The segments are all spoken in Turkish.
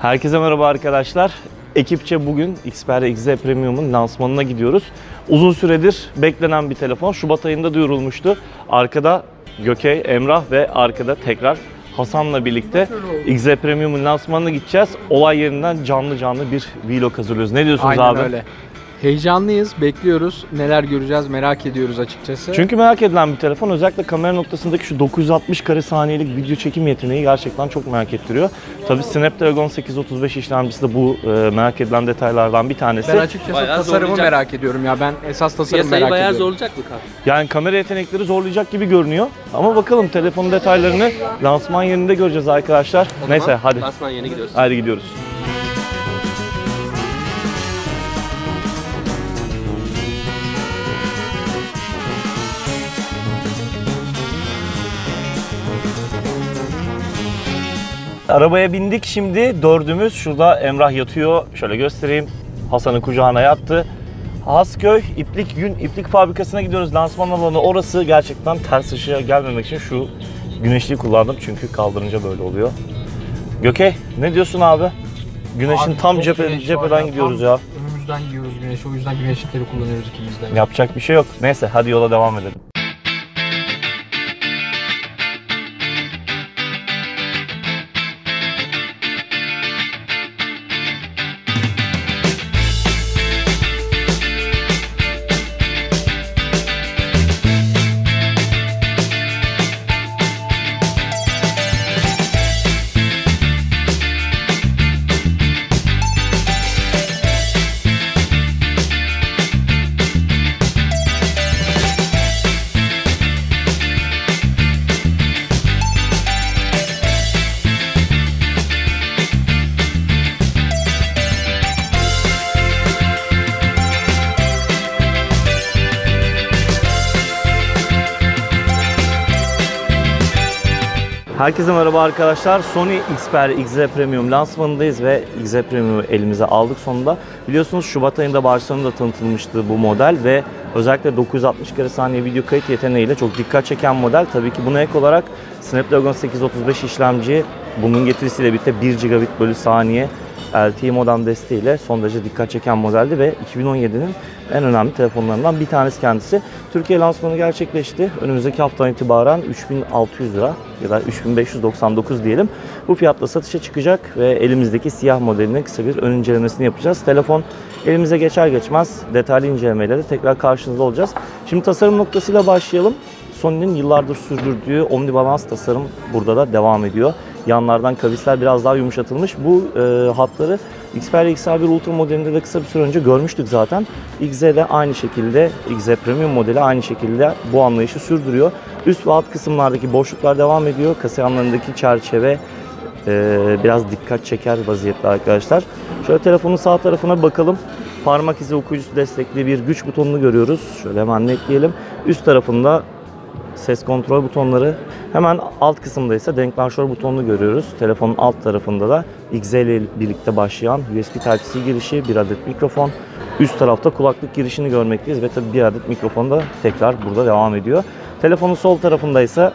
Herkese merhaba arkadaşlar. Ekipçe bugün Xperia XZ Premium'un lansmanına gidiyoruz. Uzun süredir beklenen bir telefon. Şubat ayında duyurulmuştu. Arkada Gökey, Emrah ve arkada tekrar Hasan'la birlikte XZ Premium'un lansmanına gideceğiz. Olay yerinden canlı canlı bir vlog hazırlıyoruz. Ne diyorsunuz Aynen abi? öyle. Heyecanlıyız, bekliyoruz. Neler göreceğiz merak ediyoruz açıkçası. Çünkü merak edilen bir telefon. Özellikle kamera noktasındaki şu 960 kare saniyelik video çekim yeteneği gerçekten çok merak ettiriyor. Tabii Snapdragon 835 işlemcisi de bu e, merak edilen detaylardan bir tanesi. ben açıkçası Bayağı tasarımı zorlayacak. merak ediyorum ya. Ben esas tasarım Piyasayı merak bayağı ediyorum. zorlayacak mı kar? Yani kamera yetenekleri zorlayacak gibi görünüyor. Ama bakalım telefonun detaylarını lansman yerinde göreceğiz arkadaşlar. O zaman Neyse hadi. Lansman yerine gidiyoruz. Hadi gidiyoruz. Arabaya bindik şimdi dördümüz. Şurada Emrah yatıyor. Şöyle göstereyim. Hasan'ın kucağına yattı. Hasköy İplik Gün İplik Fabrikası'na gidiyoruz. Lansman alanı orası. Gerçekten ters ışığa gelmemek için şu güneşliği kullandım. Çünkü kaldırınca böyle oluyor. Gökey ne diyorsun abi? Güneşin Abi tam cephe, güneş cepheden ya, gidiyoruz tam ya. Önümüzden yiyoruz güneşi. O yüzden güneşlikleri kullanıyoruz ikimiz de. Yapacak bir şey yok. Neyse hadi yola devam edelim. Herkese merhaba arkadaşlar. Sony Xperia XZ Premium lansmanındayız ve XZ Premium'u elimize aldık sonunda. Biliyorsunuz Şubat ayında Barcelona'da tanıtılmıştı bu model ve özellikle 960 kare saniye video kayıt yeteneğiyle çok dikkat çeken model. Tabii ki buna ek olarak Snapdragon 835 işlemci bunun getirisiyle birlikte 1 gigabit bölü saniye LTE modem desteğiyle son derece dikkat çeken modeldi ve 2017'nin en önemli telefonlarından bir tanesi kendisi. Türkiye lansmanı gerçekleşti. Önümüzdeki haftadan itibaren 3600 lira ya da 3599 diyelim. Bu fiyatla satışa çıkacak ve elimizdeki siyah modelinin kısa bir ön incelemesini yapacağız. Telefon elimize geçer geçmez detaylı incelemeyle de tekrar karşınızda olacağız. Şimdi tasarım noktasıyla başlayalım. Sony'nin yıllardır sürdürdüğü omnibalans tasarım burada da devam ediyor. Yanlardan kavisler biraz daha yumuşatılmış. Bu e, hatları Xperia XR1 Ultra modelinde de kısa bir süre önce görmüştük zaten. XZ'de aynı şekilde, XZ Premium modeli aynı şekilde bu anlayışı sürdürüyor. Üst ve alt kısımlardaki boşluklar devam ediyor. Kasa yanlarındaki çerçeve e, biraz dikkat çeker vaziyette arkadaşlar. Şöyle telefonun sağ tarafına bakalım. Parmak izi okuyucusu destekli bir güç butonunu görüyoruz. Şöyle hemen netleyelim. Üst tarafında ses kontrol butonları. Hemen alt kısımda ise denklanşör butonunu görüyoruz. Telefonun alt tarafında da XZ ile birlikte başlayan USB Type-C girişi, bir adet mikrofon. Üst tarafta kulaklık girişini görmekteyiz ve tabii bir adet mikrofon da tekrar burada devam ediyor. Telefonun sol tarafında ise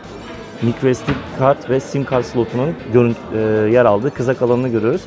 microSD kart ve SIM kart slotunun e, yer aldığı kızak alanını görüyoruz.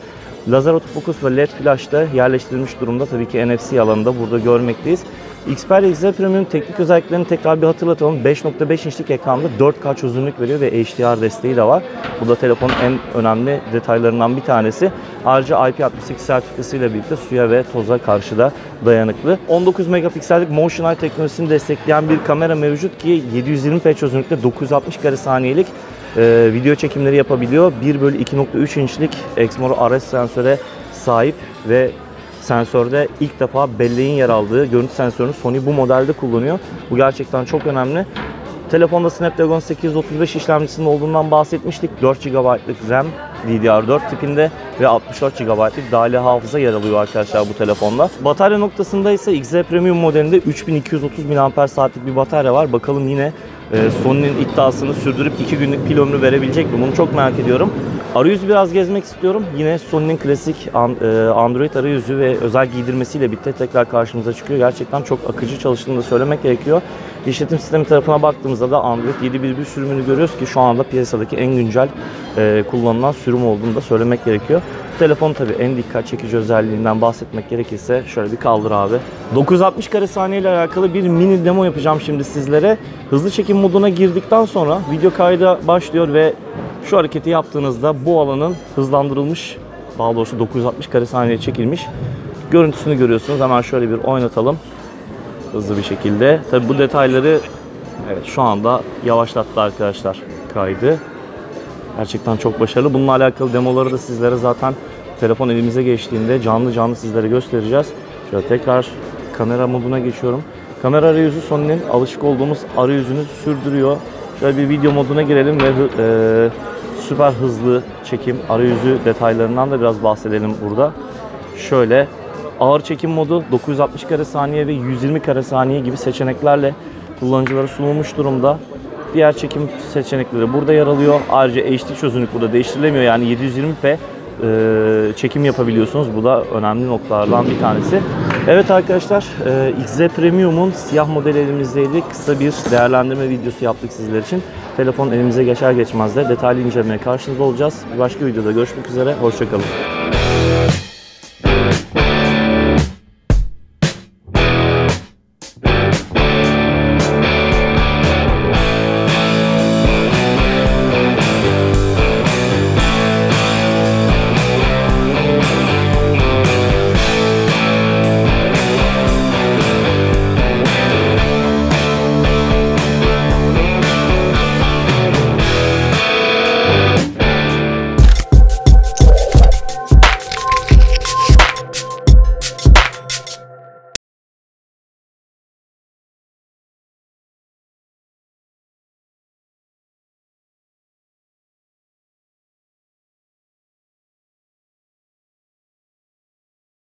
Lazer otofokus ve LED flash da yerleştirilmiş durumda. Tabii ki NFC alanında burada görmekteyiz. Xperia XZ Premium teknik özelliklerini tekrar bir hatırlatalım. 5.5 inçlik ekranda 4K çözünürlük veriyor ve HDR desteği de var. Bu da telefonun en önemli detaylarından bir tanesi. Ayrıca IP68 sertifikasıyla birlikte suya ve toza karşı da dayanıklı. 19 megapiksellik Motion Eye teknolojisini destekleyen bir kamera mevcut ki 720p çözünürlükte 960 kare saniyelik e, video çekimleri yapabiliyor. 1 bölü 2.3 inçlik Exmor RS sensöre sahip ve sensörde ilk defa belleğin yer aldığı görüntü sensörünü Sony bu modelde kullanıyor. Bu gerçekten çok önemli. Telefonda Snapdragon 835 işlemcisinin olduğundan bahsetmiştik. 4 GB'lık RAM DDR4 tipinde ve 64 GB'lık dahili hafıza yer alıyor arkadaşlar bu telefonda. Batarya noktasında ise XZ Premium modelinde 3230 mAh'lik bir batarya var. Bakalım yine e, Sony'nin iddiasını sürdürüp 2 günlük pil ömrü verebilecek mi? Bunu çok merak ediyorum. Arayüzü biraz gezmek istiyorum. Yine Sony'nin klasik e, Android arayüzü ve özel giydirmesiyle birlikte tekrar karşımıza çıkıyor. Gerçekten çok akıcı çalıştığını da söylemek gerekiyor. İşletim sistemi tarafına baktığımızda da Android 7.1.1 sürümünü görüyoruz ki şu anda piyasadaki en güncel e, kullanılan sürüm olduğunu da söylemek gerekiyor. Telefon tabii en dikkat çekici özelliğinden bahsetmek gerekirse şöyle bir kaldır abi. 960 kare saniye ile alakalı bir mini demo yapacağım şimdi sizlere. Hızlı çekim moduna girdikten sonra video kayda başlıyor ve şu hareketi yaptığınızda bu alanın hızlandırılmış daha doğrusu 960 kare saniye çekilmiş görüntüsünü görüyorsunuz. Hemen şöyle bir oynatalım hızlı bir şekilde. Tabi bu detayları evet şu anda yavaşlattı arkadaşlar kaydı. Gerçekten çok başarılı. Bununla alakalı demoları da sizlere zaten telefon elimize geçtiğinde canlı canlı sizlere göstereceğiz. Şöyle tekrar kamera moduna geçiyorum. Kamera arayüzü Sony'nin alışık olduğumuz arayüzünü sürdürüyor. Şöyle bir video moduna girelim ve e, süper hızlı çekim arayüzü detaylarından da biraz bahsedelim burada. Şöyle ağır çekim modu 960 kare saniye ve 120 kare saniye gibi seçeneklerle kullanıcılara sunulmuş durumda. Diğer çekim seçenekleri burada yer alıyor. Ayrıca HD çözünürlük burada değiştirilemiyor. Yani 720p e, çekim yapabiliyorsunuz. Bu da önemli noktalardan bir tanesi. Evet arkadaşlar, e, XZ Premium'un siyah modeli elimizdeydi. Kısa bir değerlendirme videosu yaptık sizler için. Telefon elimize geçer geçmez de detaylı incelemeye karşınızda olacağız. Bir başka videoda görüşmek üzere. Hoşçakalın.